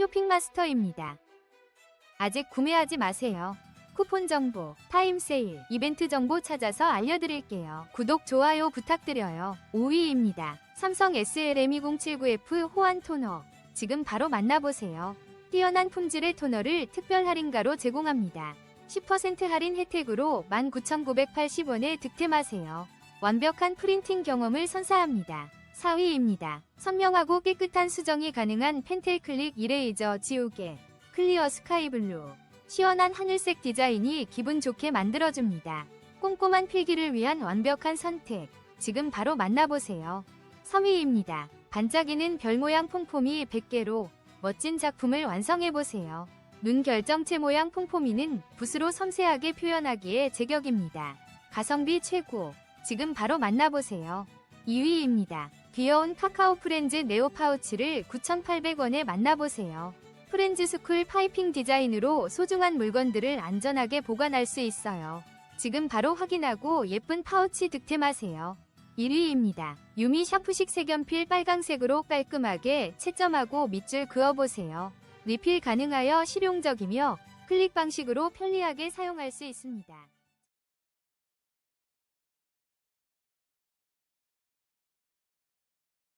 쇼핑마스터입니다. 아직 구매하지 마세요. 쿠폰 정보, 타임 세일, 이벤트 정보 찾아서 알려드릴게요. 구독, 좋아요 부탁드려요. 5위입니다. 삼성 SLM2079F 호환 토너. 지금 바로 만나보세요. 뛰어난 품질의 토너를 특별 할인가로 제공합니다. 10% 할인 혜택으로 19,980원에 득템하세요. 완벽한 프린팅 경험을 선사합니다. 4위입니다. 선명하고 깨끗한 수정이 가능한 펜텔클릭 이레이저 지우개 클리어 스카이 블루 시원한 하늘색 디자인이 기분 좋게 만들어줍니다. 꼼꼼한 필기를 위한 완벽한 선택 지금 바로 만나보세요. 3위입니다. 반짝이는 별 모양 폼폼이 100개로 멋진 작품을 완성해보세요. 눈 결정체 모양 폼폼이는 붓으로 섬세하게 표현하기에 제격입니다. 가성비 최고. 지금 바로 만나보세요. 2위입니다. 귀여운 카카오 프렌즈 네오 파우치를 9,800원에 만나보세요. 프렌즈 스쿨 파이핑 디자인으로 소중한 물건들을 안전하게 보관할 수 있어요. 지금 바로 확인하고 예쁜 파우치 득템하세요. 1위입니다. 유미 샤프식 색연필 빨강색으로 깔끔하게 채점하고 밑줄 그어보세요. 리필 가능하여 실용적이며 클릭 방식으로 편리하게 사용할 수 있습니다.